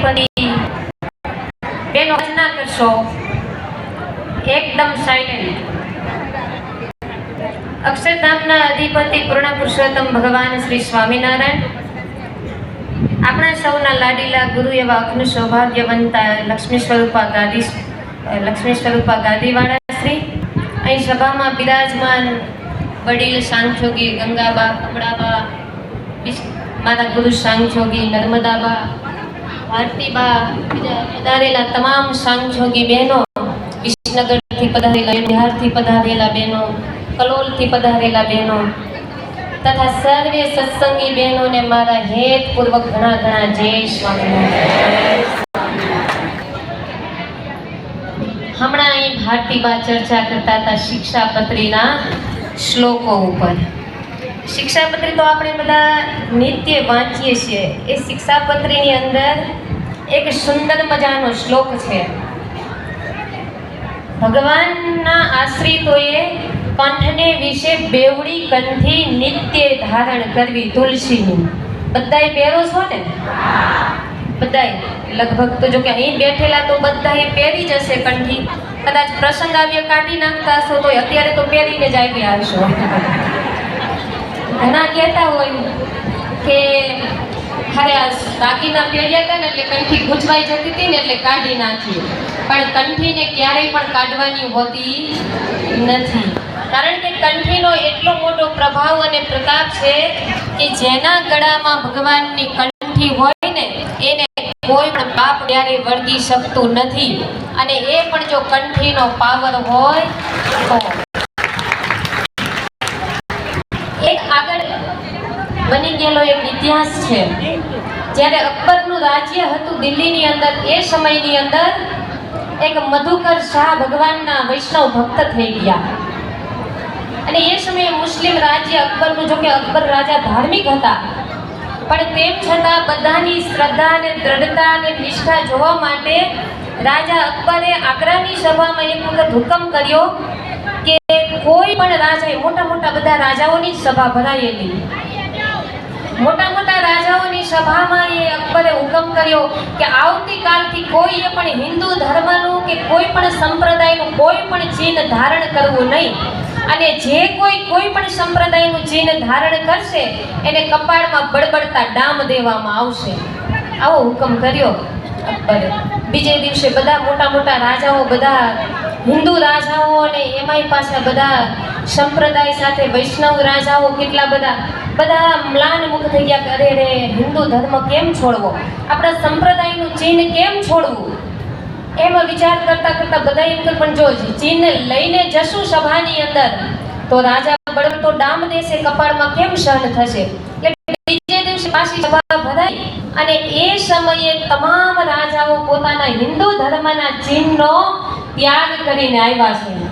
અધિપતિ બેનો ના કરશો. એકદમ સાયલેન્ટ અક્ષરધામના અધિપતિ પૂર્ણ પુરુષોત્તમ ભગવાન શ્રી સ્વામિનારાયણ. આપણા સૌના લાડીલા ગુરુ એવા અખનું સૌભાગ્યવંતા લક્ષ્મી સ્વરૂપા ગાદી લક્ષ્મી સ્વરૂપા ગાદીવાળા શ્રી. અહીં સભામાં બિરાજમાન વડીલ સાંખયોગી ગંગાબા કપડાબા મારા ગુરુ સાંખયોગી નર્મદાબા ભારતીબા પધારેલા તમામ સાંજોગી બહેનો, વિસનગરથી પધારેલા, બિહારથી પધારેલા બહેનો, કલોલથી પધારેલા બહેનો, તથા સર્વે સત્સંગી બહેનોને મારા હેતપૂર્વક ઘણા ઘણા જય સ્વામી. હમણાં અહીં ભારતીબા ચર્ચા કરતા હતા શિક્ષાપત્રીના શ્લોકો ઉપર. શિક્ષાપત્રી તો આપણે બધા નિત્ય વાંચીએ છીએ. એ શિક્ષાપત્રીની અંદર એક સુંદર મજાનો શ્લોક છે. ભગવાનના આશ્રિતોએ કંઠને વિશે બેવડી કંઠી નિત્ય ધારણ કરવી તુલસીની. બધાય પહેરો છો ને? બધાય લગભગ તો જો કે અહીં બેઠેલા તો બધાએ પહેરી જ હશે કંઠી. કદાચ પ્રસંગ આવ્યો કાઢી નાખતા હશો તો અત્યારે તો પહેરીને જ આવી હશો ઘણા કહેતા હોય કે ખરે આ બાકીના પહેર્યા હતા ને એટલે કંઠી ગુંચવાઈ જતી હતી ને એટલે કાઢી નાખી. પણ કંઠીને ક્યારેય પણ કાઢવાની હોતી નથી. કારણ કે કંઠીનો એટલો મોટો પ્રભાવ અને પ્રતાપ છે કે જેના ગળામાં ભગવાનની કંઠી હોય ને, એને કોઈ પણ પાપ ક્યારેય વળગી શકતું નથી. અને એ પણ જો કંઠીનો પાવર હોય તો બની ગયેલો એક ઇતિહાસ છે. જ્યારે અકબરનું રાજ્ય હતું દિલ્હીની અંદર, એ સમયની અંદર એક મધુકર શાહ ભગવાનના વૈષ્ણવ ભક્ત થઈ ગયા. અને એ સમયે મુસ્લિમ રાજ્ય અકબરનું જો કે અકબર રાજા ધાર્મિક હતા, પણ તેમ છતાં બધાની શ્રદ્ધા અને દ્રઢતા અને નિષ્ઠા જોવા માટે રાજા અકબરે આગ્રાની સભામાં એક વખત હુકમ કર્યો કોઈ પણ રાજાએ મોટા મોટા બધા રાજાઓની જ સભા ભરાયેલી. મોટા મોટા રાજાઓની સભામાં એ અકબરે હુકમ કર્યો કે આવતીકાલથી કોઈએ પણ હિન્દુ ધર્મનું કે કોઈ પણ સંપ્રદાયનું કોઈ પણ ચિહ્ન ધારણ કરવું નહીં. અને જે કોઈ કોઈ પણ સંપ્રદાયનું ચિહ્ન ધારણ કરશે, એને કપાળમાં બળબડતા ડામ દેવામાં આવશે. આવો હુકમ કર્યો અકબરે. બીજે દિવસે બધા મોટા મોટા રાજાઓ, બધા હિન્દુ રાજાઓ અને એમાંય પાછા બધા સંપ્રદાય સાથે વૈષ્ણવ રાજાઓ કેટલા બધા બધા મ્લાન મુખ થઈ ગયા કે અરે રે, હિન્દુ ધર્મ કેમ છોડવો? આપણા સંપ્રદાયનું ચિહ્ન કેમ છોડવું? એમાં વિચાર કરતા કરતા બધા એમ કે પણ જો ચિહ્ન લઈને જશું સભાની અંદર, તો રાજા બળતો ડામ દેશે કપાળમાં કેમ સહન થશે? એટલે બીજે દિવસે પાછી સભા ભરાઈ અને એ સમયે તમામ રાજાઓ પોતાના હિન્દુ ધર્મના ચિહ્નનો ત્યાગ કરીને આવ્યા છે.